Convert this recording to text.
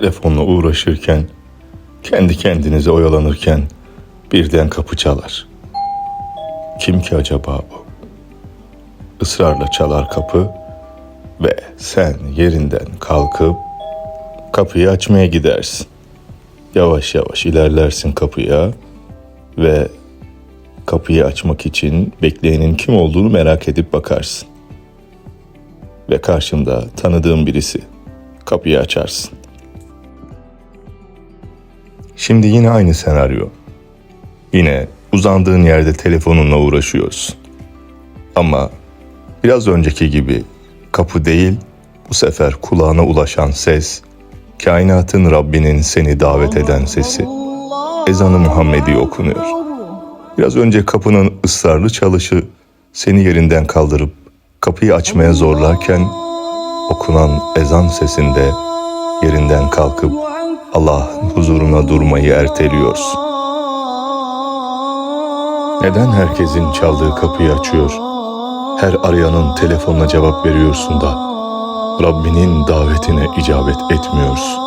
telefonla uğraşırken, kendi kendinize oyalanırken birden kapı çalar. Kim ki acaba bu? Israrla çalar kapı ve sen yerinden kalkıp kapıyı açmaya gidersin. Yavaş yavaş ilerlersin kapıya ve kapıyı açmak için bekleyenin kim olduğunu merak edip bakarsın. Ve karşında tanıdığın birisi. Kapıyı açarsın. Şimdi yine aynı senaryo. Yine uzandığın yerde telefonunla uğraşıyorsun. Ama biraz önceki gibi kapı değil, bu sefer kulağına ulaşan ses, kainatın Rabbinin seni davet eden sesi. Ezanı Muhammedi okunuyor. Biraz önce kapının ısrarlı çalışı seni yerinden kaldırıp kapıyı açmaya zorlarken okunan ezan sesinde yerinden kalkıp Allah'ın huzuruna durmayı erteliyorsun. Neden herkesin çaldığı kapıyı açıyor? Her arayanın telefonuna cevap veriyorsun da Rabbinin davetine icabet etmiyorsun.